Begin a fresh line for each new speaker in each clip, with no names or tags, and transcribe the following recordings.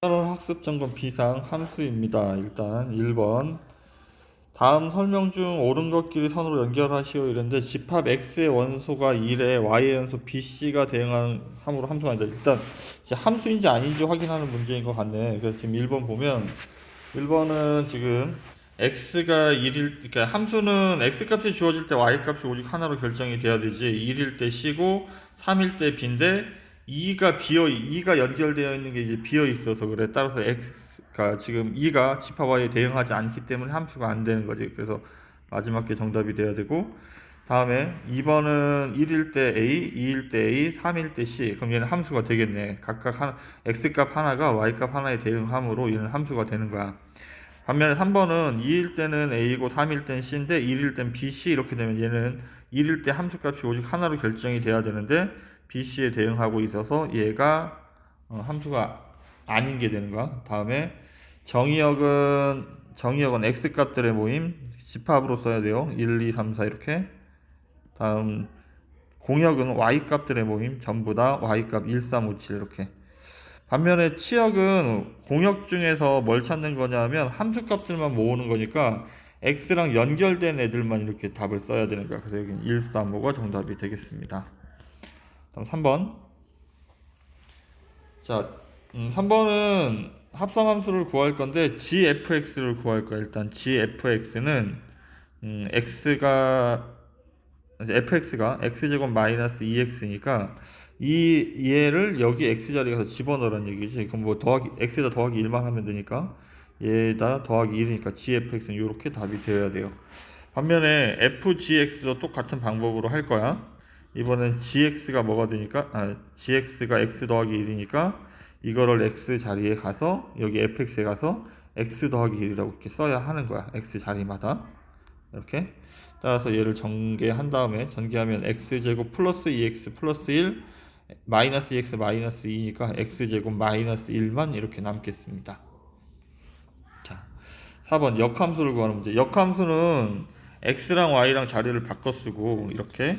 새로운 학습 점검 비상 함수입니다. 일단 1번 다음 설명 중 옳은 것끼리 선으로 연결하시오 이랬는데 집합 x의 원소가 1에 y의 연소 bc가 대응하는 함으로 함수가 아니다. 일단 함수인지 아닌지 확인하는 문제인 것 같네. 그래서 지금 1번 보면 1번은 지금 x가 1일 그러니까 함수는 x 값이 주어질 때 y 값이 오직 하나로 결정이 돼야 되지 1일 때 c고 3일 때 b인데 2가 비어 2가 연결되어 있는 게 이제 비어 있어서 그래. 따라서 x가 지금 2가 집합 y에 대응하지 않기 때문에 함수가 안 되는 거지. 그래서 마지막 게 정답이 돼야 되고 다음에 2번은 1일 때 a 2일 때 a 3일 때 c. 그럼 얘는 함수가 되겠네. 각각 하나 x 값 하나가 y 값 하나에 대응함으로 얘는 함수가 되는 거야. 반면에 3번은 2일 때는 A고 3일 때는 C인데 1일 때는 BC 이렇게 되면 얘는 1일 때 함수값이 오직 하나로 결정이 돼야 되는데 BC에 대응하고 있어서 얘가 어, 함수가 아닌 게 되는 거야. 다음에 정의역은 정의역은 X값들의 모임 집합으로 써야 돼요. 1, 2, 3, 4 이렇게. 다음 공역은 Y값들의 모임 전부 다 Y값 1, 3, 5, 7 이렇게. 반면에 치역은 공역 중에서 뭘 찾는 거냐면 함수 값들만 모으는 거니까 x랑 연결된 애들만 이렇게 답을 써야 되는 거야. 그래서 여기는 1, 3, 5가 정답이 되겠습니다. 다음 3번. 자, 음, 3번은 합성 함수를 구할 건데 gfx를 구할 거야. 일단 gfx는 음, x가 fx가 x제곱 마이너스 2x니까 이 얘를 여기 x 자리에 가서 집어넣으라는 얘기지. 그럼 뭐 더하기 x에다 더하기 1만 하면 되니까 얘에다 더하기 1이니까 gfx는 이렇게 답이 되어야 돼요. 반면에 fgx도 똑같은 방법으로 할 거야. 이번엔 gx가 뭐가 되니까 아 gx가 x 더하기 1이니까 이거를 x 자리에 가서 여기 fx에 가서 x 더하기 1이라고 이렇게 써야 하는 거야. x 자리마다 이렇게 따라서 얘를 전개한 다음에 전개하면 x제곱 플러스 2x 플러스 1 마이너스 2x 마이너스 2니까 x제곱 마이너스 1만 이렇게 남겠습니다. 자, 4번 역함수를 구하는 문제. 역함수는 x랑 y랑 자리를 바꿔 쓰고 이렇게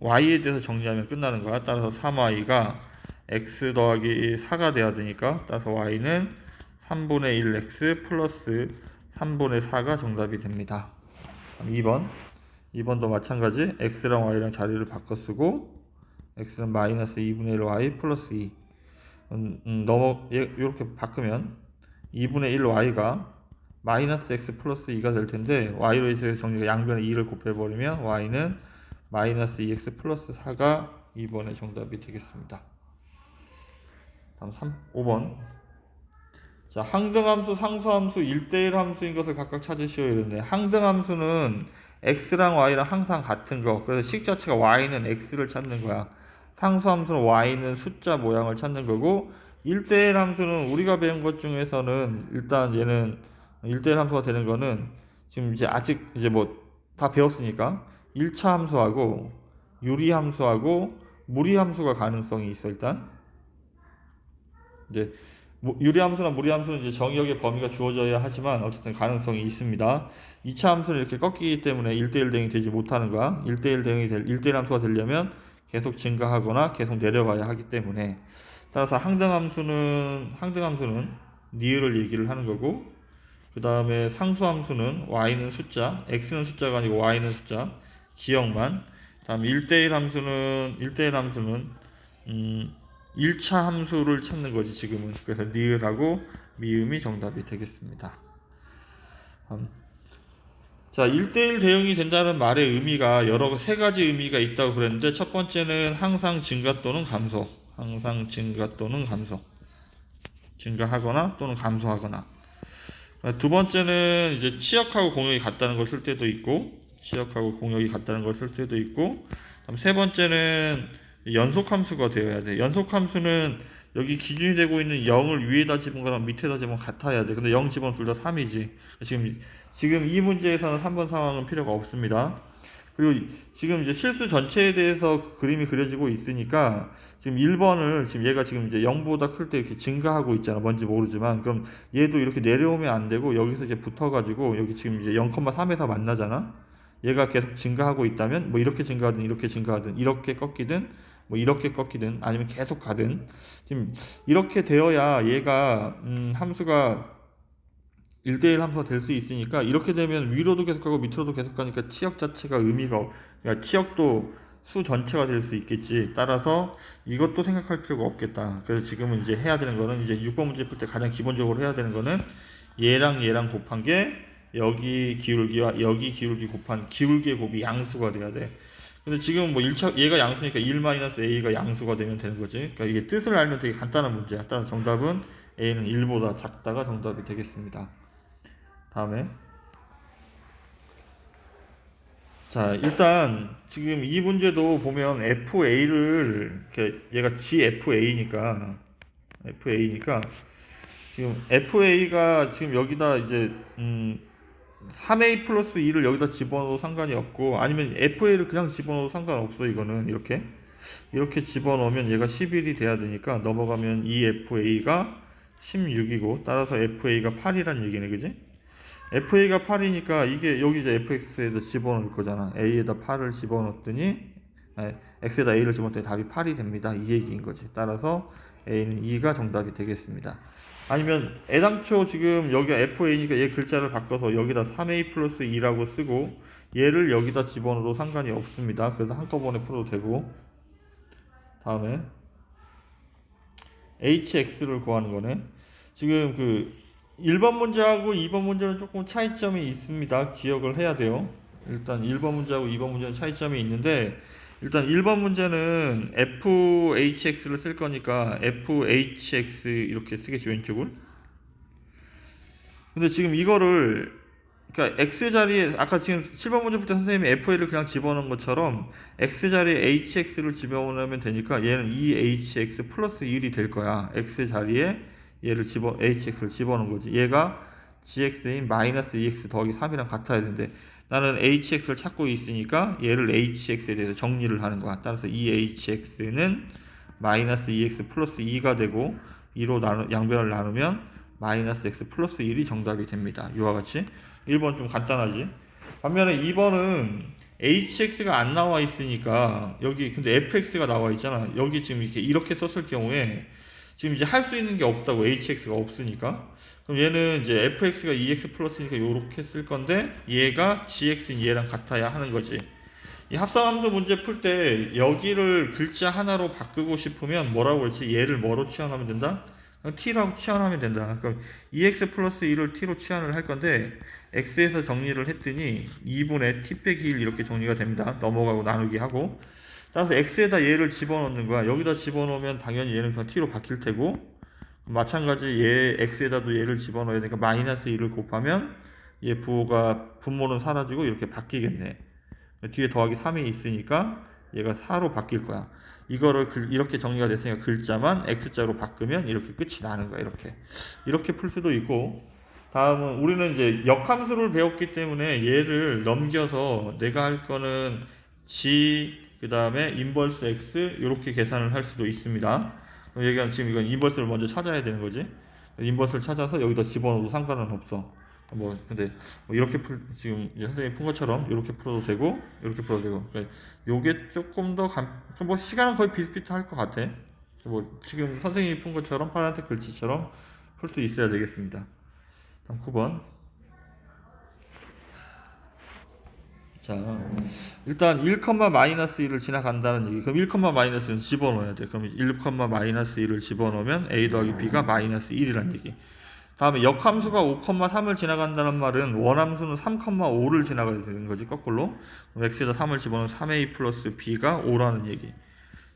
y에 대해서 정리하면 끝나는 거야. 따라서 3y가 x 더하기 4가 돼야 되니까 따라서 y는 3분의 1x 플러스 3분의 4가 정답이 됩니다. 2번 2번도 마찬가지 x랑 y랑 자리를 바꿔 쓰고 x는 마이너스 2분의 1 y 플러스 2 음, 음, 넘어 이렇게 바꾸면 2분의 1 y가 마이너스 x 플러스 2가 될 텐데 y로 해서 정리가 양변에 2를 곱해버리면 y는 마이너스 2x 플러스 4가 2번의 정답이 되겠습니다. 다음 3, 5번 자, 항등함수, 상수함수, 1대1 함수인 것을 각각 찾으시오 이랬네. 항등함수는 x랑 y랑 항상 같은 거. 그래서 식 자체가 y는 x를 찾는 거야. 상수함수는 y는 숫자 모양을 찾는 거고 1대1 함수는 우리가 배운 것 중에서는 일단 얘는 1대1 함수가 되는 거는 지금 이제 아직 이제 뭐 다 배웠으니까 1차 함수하고 유리 함수하고 무리 함수가 가능성이 있어 일단. 이제 뭐 유리 함수나 무리 함수는 이제 정의역의 범위가 주어져야 하지만 어쨌든 가능성이 있습니다. 2차 함수는 이렇게 꺾이기 때문에 1대1 대응이 되지 못하는 거야. 1대1 대응이 될 1대1 함수가 되려면 계속 증가하거나 계속 내려가야 하기 때문에 따라서 항등함수는 항등함수는 니을을 얘기를 하는 거고 그 다음에 상수함수는 y는 숫자, x는 숫자가 아니고 y는 숫자, 지역만. 다음 1대1 함수는 1대1 함수는 음 1차 함수를 찾는 거지 지금은. 그래서 니을하고 미음이 정답이 되겠습니다. 음. 자 1대1 대응이 된다는 말의 의미가 여러 세 가지 의미가 있다고 그랬는데 첫 번째는 항상 증가 또는 감소. 항상 증가 또는 감소. 증가하거나 또는 감소하거나. 두 번째는 이제 치역하고 공역이 같다는 걸 쓸 때도 있고 치역하고 공역이 같다는 걸 쓸 때도 있고 세 번째는 연속 함수가 되어야 돼. 연속 함수는 여기 기준이 되고 있는 0을 위에다 집은 거랑 밑에다 집은 같아야 돼. 근데 0 집은 둘 다 3이지. 지금 지금 이 문제에서는 3번 상황은 필요가 없습니다. 그리고 지금 이제 실수 전체에 대해서 그림이 그려지고 있으니까 지금 1번을 지금 얘가 지금 이제 0보다 클 때 이렇게 증가하고 있잖아. 뭔지 모르지만 그럼 얘도 이렇게 내려오면 안 되고 여기서 이제 붙어 가지고 여기 지금 이제 0,3에서 만나잖아. 얘가 계속 증가하고 있다면 뭐 이렇게 증가하든 이렇게 증가하든 이렇게 꺾이든 뭐 이렇게 꺾이든 아니면 계속 가든 지금 이렇게 되어야 얘가 음, 함수가 1대1 함수가 될 수 있으니까 이렇게 되면 위로도 계속 가고 밑으로도 계속 가니까 치역 자체가 의미가 없, 그러니까 치역도 수 전체가 될 수 있겠지. 따라서 이것도 생각할 필요가 없겠다. 그래서 지금은 이제 해야 되는 거는 이제 6번 문제 풀 때 가장 기본적으로 해야 되는 거는 얘랑 얘랑 곱한 게 여기 기울기와 여기 기울기 곱한 기울기의 곱이 양수가 돼야 돼. 근데 지금 뭐 1차 얘가 양수니까 1-a가 양수가 되면 되는 거지. 그러니까 이게 뜻을 알면 되게 간단한 문제야. 따라 정답은 a는 1보다 작다가 정답이 되겠습니다. 다음에 자 일단 지금 이 문제도 보면 FA를 얘가 GFA니까 FA니까 지금 FA가 지금 여기다 이제 음 3A 플러스 2를 여기다 집어넣어도 상관이 없고 아니면 FA를 그냥 집어넣어도 상관없어 이거는. 이렇게. 이렇게 집어넣으면 얘가 11이 돼야 되니까 넘어가면 이 FA가 16이고 따라서 FA가 8이란 얘기네 그지? FA가 8이니까 이게 여기 이제 FX에다 집어넣을 거잖아. A에다 8을 집어넣었더니 아니, X에다 A를 집어넣었더니 답이 8이 됩니다. 이 얘기인 거지. 따라서 A는 2가 정답이 되겠습니다 아니면 애당초 지금 여기가 FA니까 얘 글자를 바꿔서 여기다 3A 플러스 2라고 쓰고 얘를 여기다 집어넣어도 상관이 없습니다. 그래서 한꺼번에 풀어도 되고 다음에 HX를 구하는 거네. 지금 그 1번 문제하고 2번 문제는 조금 차이점이 있습니다. 기억을 해야 돼요. 일단 1번 문제하고 2번 문제는 차이점이 있는데 일단 1번 문제는 FHX를 쓸 거니까 FHX 이렇게 쓰겠죠 왼쪽을. 근데 지금 이거를 그러니까 X 자리에 아까 지금 7번 문제 풀때 선생님이 FA를 그냥 집어넣은 것처럼 X 자리에 HX를 집어넣으면 되니까 얘는 2HX 플러스 1이 될 거야. X 자리에 얘를 집어 HX를 집어넣은 거지. 얘가 GX인 마이너스 2X 더하기 3이랑 같아야 되는데 나는 hx를 찾고 있으니까 얘를 hx에 대해서 정리를 하는 거야. 따라서 이 hx는 마이너스 2x 플러스 2가 되고 2로 나누, 양변을 나누면 마이너스 x 플러스 1이 정답이 됩니다. 이와 같이 1번 좀 간단하지. 반면에 2번은 hx가 안 나와 있으니까 여기 근데 fx가 나와 있잖아. 여기 지금 이렇게 이렇게 썼을 경우에 지금 이제 할 수 있는 게 없다고 hx가 없으니까 그럼 얘는 이제 fx가 2x 플러스니까 이렇게 쓸 건데 얘가 gx인 얘랑 같아야 하는 거지. 이 합성함수 문제 풀 때 여기를 글자 하나로 바꾸고 싶으면 뭐라고 그랬지? 얘를 뭐로 치환하면 된다? t라고 치환하면 된다. 그럼 2x 플러스 1을 t로 치환을 할 건데 x에서 정리를 했더니 2분의 t 빼기 1 이렇게 정리가 됩니다. 넘어가고 나누기 하고 따라서 x에다 얘를 집어넣는 거야. 여기다 집어넣으면 당연히 얘는 그냥 t로 바뀔 테고 마찬가지 얘 x에다도 얘를 집어넣어야 되니까 마이너스 1을 곱하면 얘 부호가 분모는 사라지고 이렇게 바뀌겠네. 뒤에 더하기 3이 있으니까 얘가 4로 바뀔 거야. 이거를 글, 이렇게 정리가 됐으니까 글자만 x자로 바꾸면 이렇게 끝이 나는 거야. 이렇게 이렇게 풀 수도 있고 다음은 우리는 이제 역함수를 배웠기 때문에 얘를 넘겨서 내가 할 거는 g 그 다음에 인버스 x 이렇게 계산을 할 수도 있습니다. 그럼 얘기한 지금 이건 인버스를 먼저 찾아야 되는 거지. 인버스를 찾아서 여기다 집어넣어도 상관은 없어. 뭐 근데 뭐 이렇게 풀 지금 선생님 푼 것처럼 이렇게 풀어도 되고 이렇게 풀어도 되고 그러니까 요게 조금 더뭐 시간은 거의 비슷비슷할 것 같아. 뭐 지금 선생님이 푼 것처럼 파란색 글씨처럼 풀 수 있어야 되겠습니다. 다음 9번. 자, 일단 1, 마이너스 1을 지나간다는 얘기. 그럼 1, 마이너스 1은 집어넣어야 돼. 그럼 1, 마이너스 1을 집어넣으면 a 더하기 b가 마이너스 1이란 얘기. 다음에 역함수가 5, 3을 지나간다는 말은 원함수는 3, 5를 지나가야 되는 거지, 거꾸로. 그럼 x에다 3을 집어넣으면 3a 플러스 b가 5라는 얘기.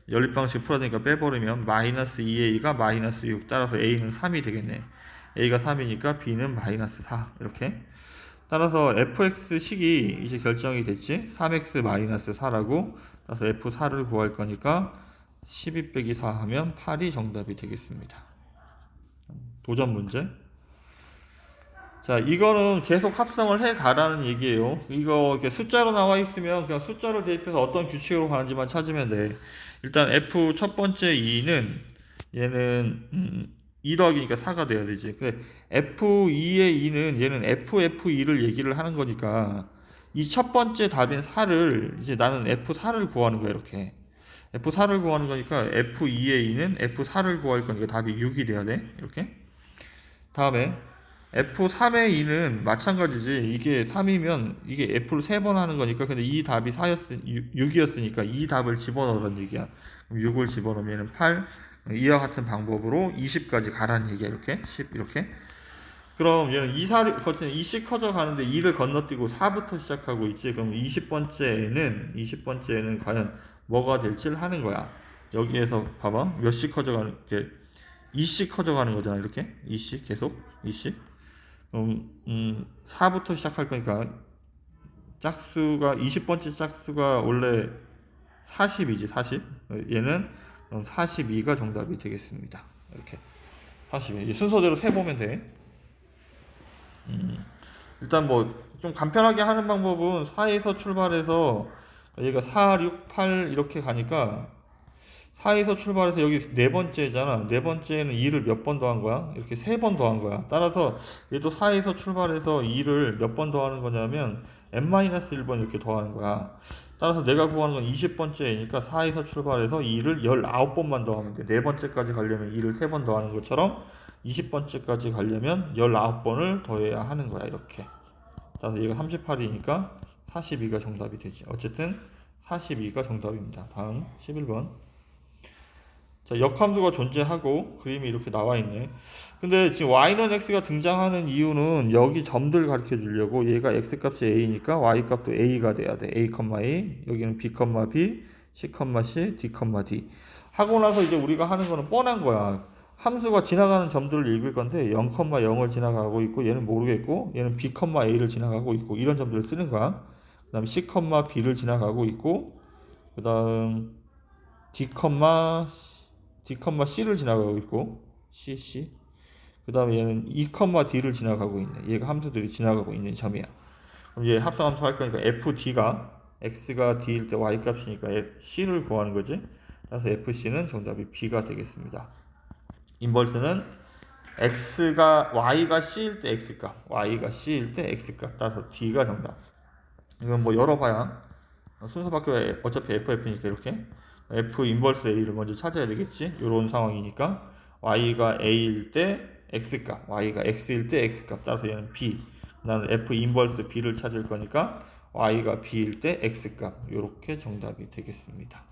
연립방식 풀어야 되니까 빼버리면 마이너스 2a가 마이너스 6 따라서 a는 3이 되겠네. a가 3이니까 b는 마이너스 4 이렇게. 따라서 fx식이 이제 결정이 됐지? 3x-4라고 따라서 f4를 구할 거니까 12 빼기 4 하면 8이 정답이 되겠습니다. 도전 문제. 자 이거는 계속 합성을 해 가라는 얘기예요. 이거 이렇게 숫자로 나와 있으면 그냥 숫자를 대입해서 어떤 규칙으로 가는지만 찾으면 돼. 일단 f 첫 번째 2는 얘는 음, 2 더하기니까 4가 돼야 되지. 그래, F2의 2는 얘는 FF2를 얘기를 하는 거니까 이 첫 번째 답인 4를 이제 나는 F4를 구하는 거야, 이렇게. F4를 구하는 거니까 F2의 2는 F4를 구할 거니까 답이 6이 돼야 돼. 이렇게. 다음에 F3의 2는 마찬가지지. 이게 3이면 이게 F를 3번 하는 거니까 근데 이 답이 4였으 6이었으니까 이 답을 집어넣으라는 얘기야. 그럼 6을 집어넣으면 얘는 8. 이와 같은 방법으로 20까지 가라는 얘기야. 이렇게 10 이렇게. 그럼 얘는 2, 4를 거치는 2씩 커져 가는데 2를 건너뛰고 4부터 시작하고 있지. 그럼 20번째에는 20번째에는 과연 뭐가 될지를 하는 거야. 여기에서 봐봐. 몇씩 커져 가는 게 2씩 커져 가는 거잖아. 이렇게. 2씩 계속 2씩. 그럼 음 4부터 시작할 거니까 짝수가 20번째 짝수가 원래 40이지 40. 얘는 그럼 42가 정답이 되겠습니다. 이렇게 42. 이제 순서대로 세 보면 돼. 음, 일단 뭐 좀 간편하게 하는 방법은 4에서 출발해서 얘가 4, 6, 8 이렇게 가니까 4에서 출발해서 여기 네 번째잖아. 네 번째는 2를 몇 번 더한 거야? 이렇게 세 번 더한 거야. 따라서 얘도 4에서 출발해서 2를 몇 번 더하는 거냐면 n-1번 이렇게 더하는 거야. 따라서 내가 구하는 건 20번째니까 4에서 출발해서 2를 19번만 더하면 돼. 네 번째까지 가려면 2를 세 번 더하는 것처럼 20번째까지 가려면 19번을 더해야 하는 거야. 이렇게. 따라서 얘가 38이니까 42가 정답이 되지. 어쨌든 42가 정답입니다. 다음 11번. 자, 역함수가 존재하고 그림이 이렇게 나와 있네. 근데 지금 y는 x가 등장하는 이유는 여기 점들 가르쳐 주려고 얘가 x 값이 a니까 y 값도 a가 돼야 돼. a, a 여기는 b, b, c, c, d, d 하고 나서 이제 우리가 하는 거는 뻔한 거야. 함수가 지나가는 점들을 읽을 건데 0, 0을 지나가고 있고 얘는 모르겠고 얘는 b, a를 지나가고 있고 이런 점들을 쓰는 거야. 그다음 c, b를 지나가고 있고 그다음 d, d, c를 지나가고 있고 c, c 그 다음에 얘는 2, d를 지나가고 있네. 얘가 함수들이 지나가고 있는 점이야. 그럼 얘 합성함수 할 거니까 fd가 x가 d일 때 y 값이니까 c를 구하는 거지. 그래서 fc는 정답이 b가 되겠습니다. 인버스는 x가 y가 c일 때 x값, y가 c일 때 x값. 따라서 d가 정답. 이건 뭐 열어봐야 순서 바뀌어 어차피 ff니까 이렇게 f 인버스 a를 먼저 찾아야 되겠지. 이런 상황이니까 y가 a일 때 x값, y가 x일 때 x값. 따라서 얘는 b. 나는 f 인버스 b를 찾을 거니까 y가 b일 때 x값. 이렇게 정답이 되겠습니다.